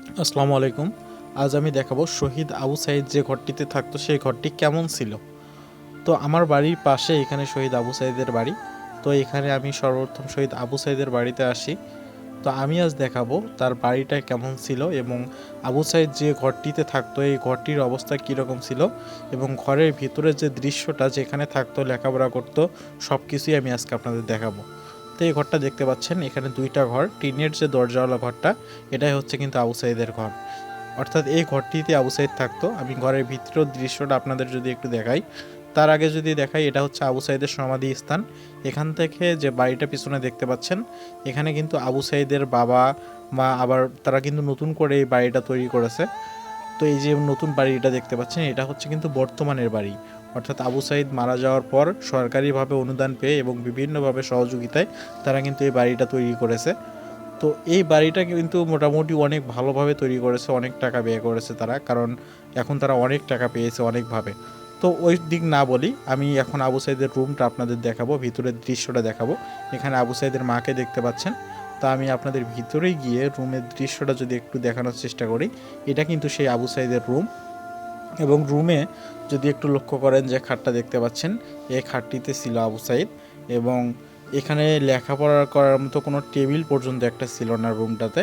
আসসালামু আলাইকুম। আজ আমি দেখাবো শহীদ আবু সাইদ যে ঘরটিতে থাকতো, সেই ঘরটি কেমন ছিল। তো আমার বাড়ির পাশে এখানে শহীদ আবু সাইদের বাড়ি। তো এখানে আমি সর্বপ্রথম শহীদ আবু সাইদের বাড়িতে আসি। তো আমি আজ দেখাবো তার বাড়িটা কেমন ছিল এবং আবু সাইদ যে ঘরটিতে থাকতো, এই ঘরটির অবস্থা কীরকম ছিল এবং ঘরের ভিতরে যে দৃশ্যটা যেখানে থাকতো, লেখাপড়া করতো সব কিছুই আমি আজকে আপনাদের দেখাবো। তো এই ঘরটা দেখতে পাচ্ছেন। এখানে দুইটা ঘর, টিনের যে দরজাওয়ালা ঘরটা, এটাই হচ্ছে কিন্তু আবু সাইদের ঘর। অর্থাৎ এই ঘরটিতে আবু সাইদ থাকতো। আমি ঘরের ভিতরের দৃশ্যটা আপনাদের যদি একটু দেখাই, তার আগে যদি দেখাই, এটা হচ্ছে আবু সাইদের সমাধি স্থান। এখান থেকে যে বাড়িটা পিছনে দেখতে পাচ্ছেন, এখানে কিন্তু আবু সাইদের বাবা মা আবার তারা কিন্তু নতুন করে এই বাড়িটা তৈরি করেছে। তো এই যে নতুন বাড়িটা দেখতে পাচ্ছেন, এটা হচ্ছে কিন্তু বর্তমানের বাড়ি। অর্থাৎ আবু সাইদ মারা যাওয়ার পর সরকারিভাবে অনুদান পেয়ে এবং বিভিন্নভাবে সহযোগিতায় তারা কিন্তু এই বাড়িটা তৈরি করেছে। তো এই বাড়িটা কিন্তু মোটামুটি অনেক ভালোভাবে তৈরি করেছে, অনেক টাকা ব্যয় করেছে তারা, কারণ এখন তারা অনেক টাকা পেয়েছে অনেকভাবে। তো ওই দিক না বলি, আমি এখন আবু সাইদের রুমটা আপনাদের দেখাবো, ভিতরের দৃশ্যটা দেখাবো। এখানে আবু সাইদের মাকে দেখতে পাচ্ছেন। তা আমি আপনাদের ভিতরে গিয়ে রুমের দৃশ্যটা যদি একটু দেখানোর চেষ্টা করি, এটা কিন্তু সেই আবু সাইদের রুম এবং রুমে যদি একটু লক্ষ্য করেন যে খাটটা দেখতে পাচ্ছেন, এই খাটটিতে ছিল আবু সাইদ এবং এখানে লেখাপড়া করার মতো কোনো টেবিল পর্যন্ত একটা ছিল না রুমটাতে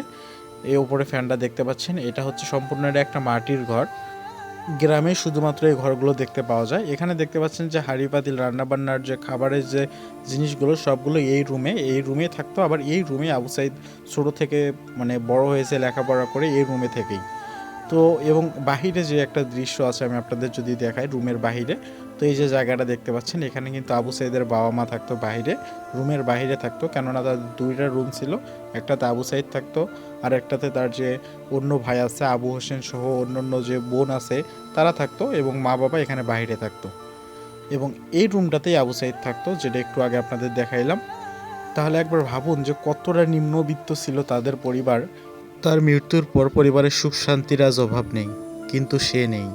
এই উপরে ফ্যানটা দেখতে পাচ্ছেন, এটা হচ্ছে সম্পূর্ণ একটা মাটির ঘর। গ্রামে শুধুমাত্র এই ঘরগুলো দেখতে পাওয়া যায়। এখানে দেখতে পাচ্ছেন যে হাঁড়ি পাতিল রান্নাবান্নার যে খাবারের যে জিনিসগুলো, সবগুলো এই রুমে এই রুমে থাকতো। আবার এই রুমে আবু সাইদ ছোটো থেকে মানে বড় হয়েছে লেখাপড়া করে এই রুমে থেকেই। তো এবং বাহিরে যে একটা দৃশ্য আছে, আমি আপনাদের যদি দেখাই রুমের বাহিরে, তো এই যে জায়গাটা দেখতে পাচ্ছেন, এখানে কিন্তু আবু সাইদের বাবা মা থাকতো বাইরে রুমের বাইরে থাকতো, কেননা তার দুইটা রুম ছিল, একটাতে আবু সাইদ থাকতো, আর একটাতে তার যে অন্য ভাই আছে, আবু হোসেন সহ অন্যান্য যে বোন আছে, তারা থাকতো এবং মা বাবা এখানে বাইরে থাকতো। এবং এই রুমটাতেই আবু সাইদ থাকতো, যেটা একটু আগে আপনাদের দেখাইলাম। তাহলে একবার ভাবুন যে কতটা নিম্নবিত্ত ছিল তাদের পরিবার তার মৃত্যুর পর পরিবারের সুখ শান্তির আজ অভাব নেই কিন্তু সে নেই।